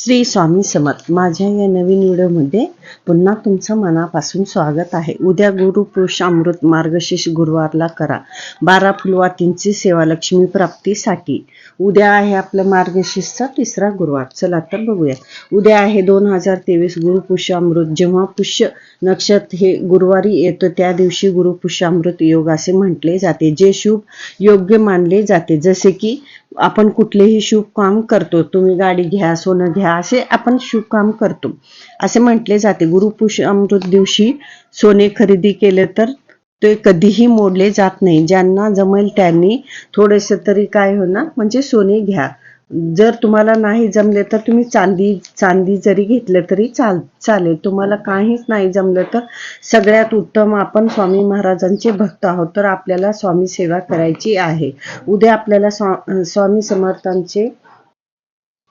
श्री स्वामी समर्थ. माझ्या या नवीन व्हिडिओमध्ये पुन्हा तुमचं मनापासून स्वागत आहे. उद्या गुरुपुरुष अमृत मार्गशीर्ष गुरुवारला करा. बारा फुलवातींची सेवा लक्ष्मी प्राप्तीसाठी. उद्या आहे आपलं मार्गशीर्षचा तिसरा गुरुवार. चला तर बघूया. उद्या आहे दोन हजार तेवीस गुरुपुष्य अमृत. जेव्हा पुष्य नक्षत्र हे गुरुवारी येतं त्या दिवशी गुरुपुष्य अमृत योग असे म्हटले जाते. जे शुभ योग्य मानले जाते. जसे की आपण कुठलेही शुभ काम करतो तुम्ही गाडी घ्या सोनं घ्या असे आपण शुभ काम करतो. असे म्हटले जाते. गुरुपुष अमृत दिवशी सोने खरेदी केले तर ते कधीही मोडले जात नाही. ज्यांना जमेल त्यांनी थोडेसे तरी काय होणार? म्हणजे सोने घ्या. जर तुम्हाला नाही जमले तर तुम्ही चांदी चांदी जरी घेतलं तरी चाल चालेल. तुम्हाला काहीच नाही जमलं तर सगळ्यात उत्तम आपण स्वामी महाराजांचे भक्त आहोत. तर आपल्याला स्वामी सेवा करायची आहे. उद्या आपल्याला स्वा स्वामी समर्थांचे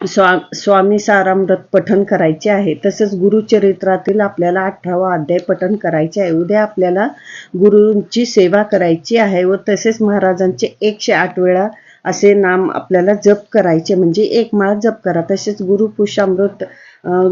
स्वा स्वामी सारामृत पठण करायचे आहे. तसेच गुरुचरित्रातील आपल्याला अठरावा अध्याय पठण करायचे आहे. उद्या आपल्याला गुरूंची सेवा करायची आहे व तसेच महाराजांचे एकशे आठ वेळा असे नाम आपल्याला जप करायचे. म्हणजे एक माळ जप करा. तसेच गुरुपुषामृत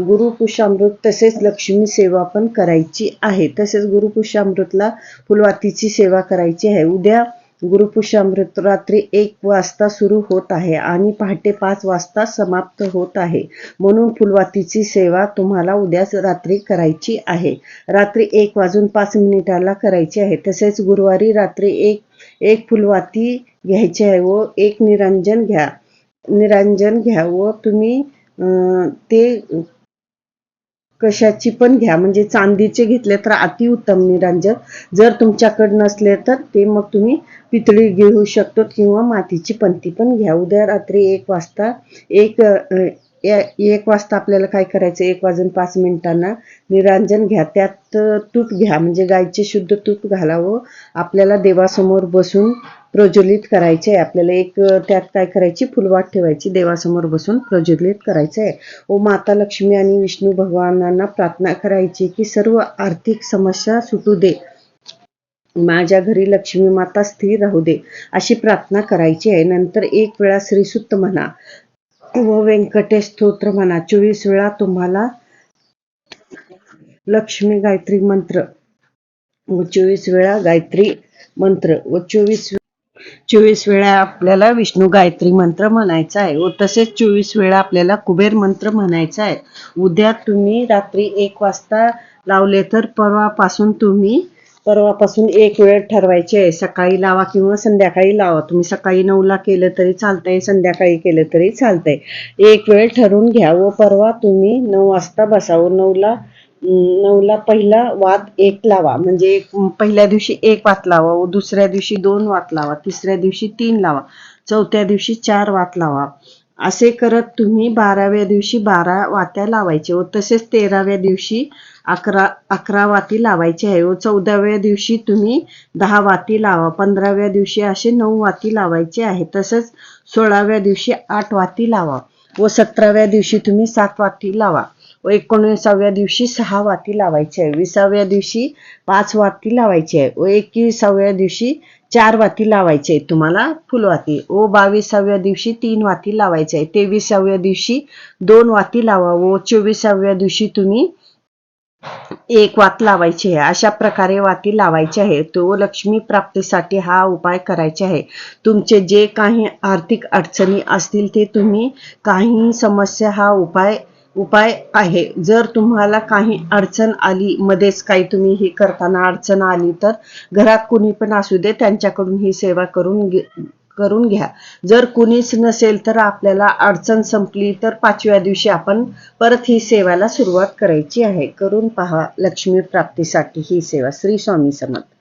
गुरुपुषामृत तसेच लक्ष्मी सेवा पण करायची आहे. तसेच गुरुपुषामृतला फुलवातीची सेवा करायची आहे. उद्या गुरुपुषामृत रात्री एक वाजता सुरू होत आहे आणि पहाटे पाच वाजता समाप्त होत आहे. म्हणून फुलवातीची सेवा तुम्हाला उद्याच रात्री करायची आहे. रात्री एक वाजून पाच मिनिटाला करायची आहे. तसेच गुरुवारी रात्री एक एक फुलवाती घ्यायची आहे व एक निरंजन घ्या. निरंजन घ्या व तुम्ही ते कशाची पण घ्या. म्हणजे चांदीचे घेतले तर अतिउत्तम निरंजन. जर तुमच्याकडे नसले तर ते मग तुम्ही पितळी घेऊ शकतो किंवा मातीची पंती पण घ्या. उद्या रात्री एक वाजता एक एक वाजता आपल्याला काय करायचं? एक वाजून पाच मिनिटांना निरांजन घ्या. त्यात तूप घ्या. म्हणजे गायचे शुद्ध तूप घालावं. आपल्याला देवासमोर बसून प्रज्वलित करायचे आहे आपल्याला एक त्यात काय करायची? फुलवाट ठेवायची. देवासमोर बसून प्रज्वलित करायचं आहे ओ माता लक्ष्मी आणि विष्णू भगवानांना प्रार्थना करायची की सर्व आर्थिक समस्या सुटू दे. माझ्या घरी लक्ष्मी माता स्थिर राहू दे अशी प्रार्थना करायची आहे. नंतर एक वेळा श्रीसुत्त म्हणा व व्यंकटेश स्तोत्र म्हणा चोवीस वेळा तुम्हाला लक्ष्मी गायत्री मंत्र व चोवीस वेळा गायत्री मंत्र व चोवीस चोवीस वेळा आपल्याला विष्णू गायत्री मंत्र म्हणायचा आहे. व तसेच चोवीस वेळा आपल्याला कुबेर मंत्र म्हणायचा आहे. उद्या तुम्ही रात्री एक वाजता लावले तर परवापासून तुम्ही परवापासून एक वेळ ठरवायची आहे. सकाळी लावा किंवा संध्याकाळी लावा. तुम्ही सकाळी नऊला केलं तरी चालतंय संध्याकाळी केलं तरी चालतंय. एक वेळ ठरवून घ्या व परवा तुम्ही नऊ वाजता बसावं. नऊला नऊला पहिला वात एक लावा. म्हणजे एक पहिल्या दिवशी एक वात लावा व दुसऱ्या दिवशी दोन वात लावा. तिसऱ्या दिवशी तीन लावा. चौथ्या दिवशी चार वात लावा. असे करत तुम्ही बाराव्या दिवशी बारा वात्या लावायचे व तसेच तेराव्या दिवशी अकरा अकरा वाती लावायचे आहे व चौदाव्या दिवशी तुम्ही दहा वाती लावा. पंधराव्या दिवशी असे नऊ वाती लावायचे आहे. तसंच सोळाव्या दिवशी आठ वाती लावा व सतराव्या दिवशी तुम्ही सात वाती लावा. व एकोणीसाव्या दिवशी सहा वाती लावायची आहे. विसाव्या दिवशी पाच वाती लावायची आहे. व एकविसाव्या दिवशी चार वाती लावायची आहे. तुम्हाला फुलवाती व बावीसाव्या दिवशी तीन वाती लावायची आहे. तेविसाव्या दिवशी दोन वाती लावा. व चोवीसाव्या दिवशी तुम्ही एक वात लावायची आहे. अशा प्रकारे वाती लावायची आहे. तो लक्ष्मी प्राप्तीसाठी हा उपाय करायचे आहे. तुमचे जे काही आर्थिक अडचणी असतील ते तुम्ही काही समस्या हा उपाय उपाय आहे. जर तुम्हाला काही अडचण आली मध्येच काही तुम्ही हे करताना अडचण आली तर घरात कुणी पण असू दे त्यांच्याकडून ही सेवा करून करून घ्या. जर कुणीच नसेल तर आपल्याला अडचण संपली तर पाचव्या दिवशी आपण परत ही सेवाला सुरुवात करायची आहे. करून पहा लक्ष्मी प्राप्तीसाठी ही सेवा श्री स्वामी समर्थ.